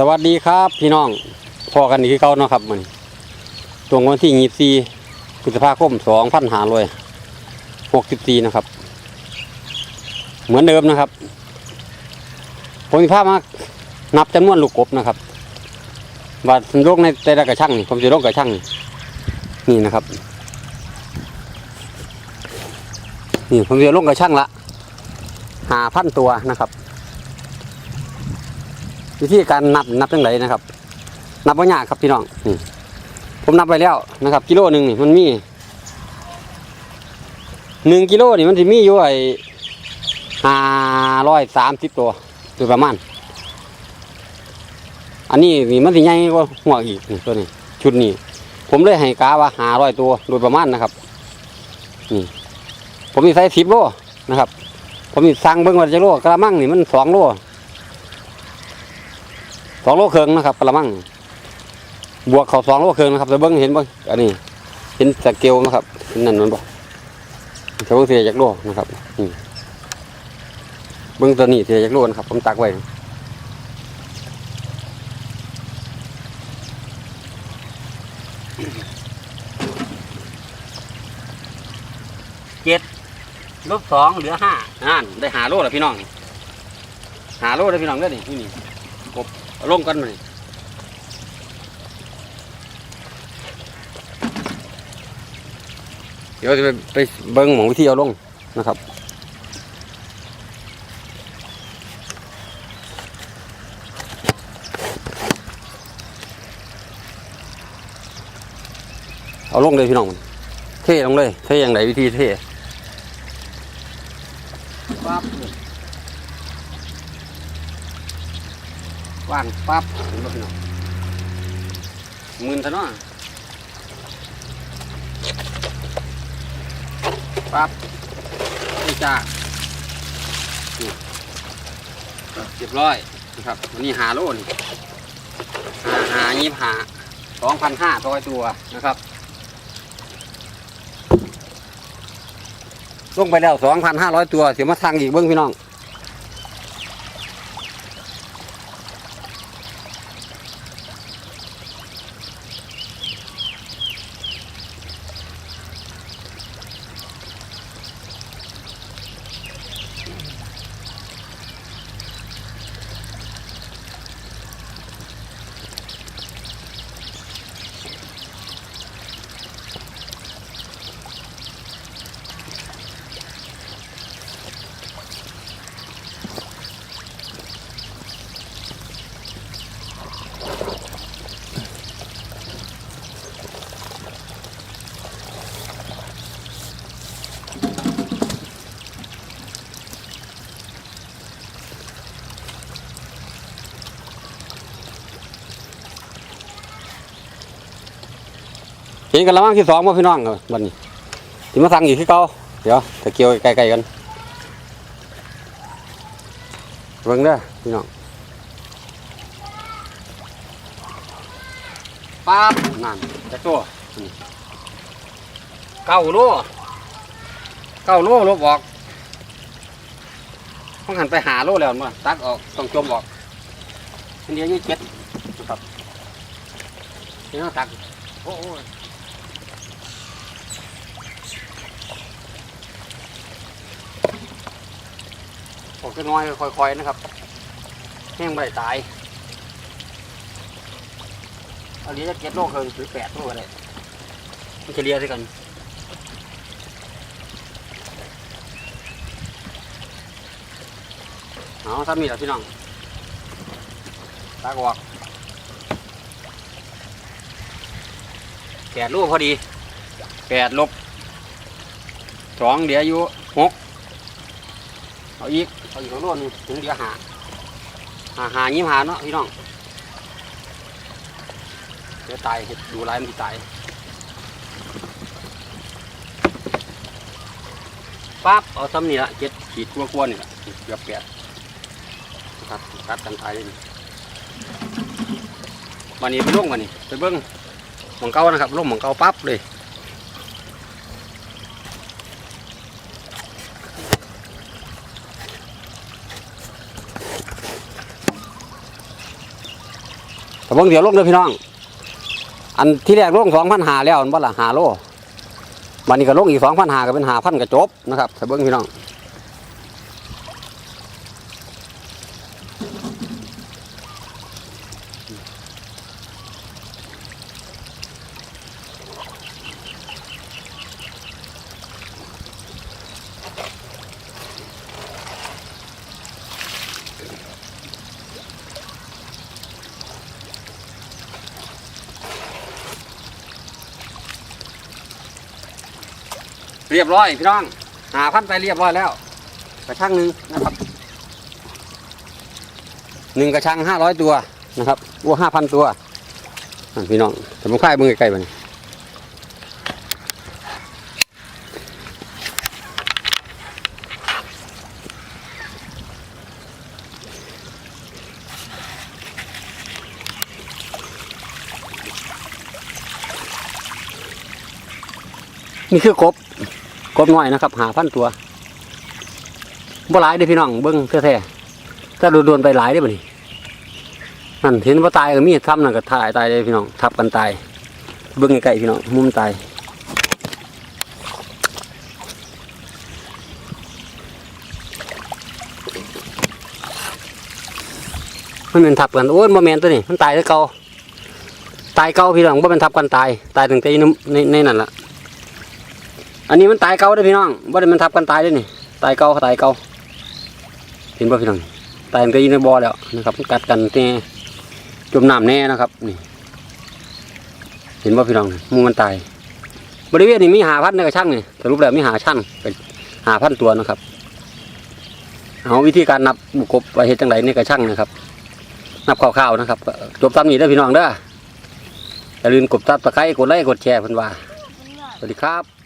สวัสดีครับพี่น้องพอกันอีกคือเก่าเนาะครับมันตรงวันที่ยี่สี่พฤษภาคมสองพันหาร้อยหกสิบสี่นะครับ เหมือนเดิมนะครับ ผมมีภาพมานับจำนวนลูกกบนะครับว่าโรคในแต่ละกระช่างนี่ผมจะโรคกระช่างนี่นะครับนี่ผมจะโรคกระช่างละหาพันตัวนะครับ วิธีการนับนับจังไรนะครับ นับว่ายากครับพี่น้องนี่ผมนับไปแล้วนะครับ กิโลหนึ่งนี่มันมีหนึ่งกิโลนี่มันจะมีอยู่ไอ้ห้าร้อยสามสิบตัวโดยประมาณ อันนี้นี่มันสิใหญ่กว่าหัวอีกนี่ตัวนี้ ชุดนี้ ผมเลยให้กาว่าห้าร้อยตัวโดยประมาณนะครับนี่ผมมีใส่สิบโลนะครับ ผมมีสั่งเบิ้งว่าจะโลกระมังนี่มันสองโล สองโลครึ่งนะครับกระมัง บวกเขาสองโลครึ่งนะครับแต่เบิ้งเห็นบ่อันนี้ เห็นสเกลนะครับเห็นนั่นมันบ่จะเบิ้งเสียจากโลนะครับนี่เบิ้งตัวนี้เสียจากโลนะครับ ผมตักไว้เจ็ดลบสองเหลือห้านั่นได้หาโลแล้วพี่น้องนี่หาโลแล้วพี่น้องเด้อนี่นี่นี่เอา ลงกันมานี่เดี๋ยวจะไปไปเบิ้งหมองวิธีเอาลงนะครับเอาลงเลยพี่น้องเทลงเลยเทอย่างไรวิธีเทปั๊บ ว่างปั๊บเห็นบ่พี่น้องมื่นซะเนาะปั๊บนี่จ้าเรียบร้อยนะครับวันนี้หาโลนี่หาหายี่หาสองพันห้าต่อยตัวนะครับลงไปแล้วสองพันห้าร้อยตัวเสียมาทางอีกเบิ้งพี่น้อง เห็นกันละมั้งที่สองมาพี่น้องครับวันนี้ที่มาสั่งอีกที่เก่าเดี๋ยวตะเกี่ยวใกลๆกันเบิ่งเด้อพี่น้องปั๊บนั่นจะตัวเก้าโลเก้าโลลบออกต้องหันไปหาโลแล้วมั้งตักออกต้องจมออกอันเดียวยี่เจ็ดครับนี่ต้องตักโอ้ โหผมจะน้อยค่อยๆนะครับแห้งไม่ได้ตายอาเลี้จะเก็บโลกเคินหรือแปดโลอะไรมันจะเลียด้วยกันเอาถ้ามีแล้วพี่น้องตากวอกแปดลูกพอดีแปดลบสองเดี๋ยวอยู่หก เอาอีก เอาอีกของโน่นถึงเดี๋ยวหา หาหายิ้มหาเนาะพี่น้อง เดี๋ยวตายดูลายมันตายปั๊บเอาซ้ำนี่ละเจ็ดขีดกลัวๆนี่ละเกือบแปดครับกัดกันตายเลยนี่วันนี้ไปลงวันนี้ไปเบิ้งหมองเก่านะครับลงหมองเก่าปั๊บเลย เบิ่งเดี๋ยวลงเด้อพี่น้อง อันที่แรกลงสองพันหาแล้วอันบ่ละหาโลวันนี้ก็ลงอีกสองพันหาก็เป็นหาพันก็จบนะครับแต่เบิ่งพี่น้อง เรียบร้อยพี่น้องหาพันไปเรียบร้อยแล้ว กระชังหนึ่งนะครับหนึ่งกระชังห้าร้อยตัวนะครับวัวห้าพันตัวอะพี่น้องแต่ผมค่ายมือใกล้ๆมัน นี่คือกบกบน้อยนะครับหาพันตัวบ่หลายเด้พี่น้องเบิ้งแท้ๆถ้าโดนๆไปหลายได้บ่นี่นั่นเห็นว่าตายก็มีดทับนั่นก็ตายตายเลยพี่น้องทับกันตาย เบิ้งใกล้ๆพี่น้องมุมตายมันเป็นทับกันโอ้ยโมเมนตัวนี้มันตายแล้วเก่าตายเก่าพี่น้องว่าเป็นทับกันตาย ตายตั้งแต่ในในในนั่นล่ะ อันนี้มันตายเก่าด้อพี่น้องว่าได้มันทับกันตายด้วยนี่ ตายเก่าตายเก่าเห็นป่ะพี่น้อง ตายมันก็อยู่ในบ่อแล้วนะครับมันกัดกันแน่จมน้ำแน่นะครับ นี่ เห็นป่ะพี่น้องมูมันตาย บริเวณนี้มีหาพันในกระช่างนี่สรุปแล้วมีหาช่างเป็นหาพันตัวนะครับเอาวิธีการนับบุกบไปเฮ็ดจังไรในกระช่างนะครับนับคร่าวๆนะครับจบตามนี้เด้พี่น้องเด้ออย่าลืมกดซับสไครต์กดไลค์กดแชร์เพิ่อนว่าสวัสดีครับ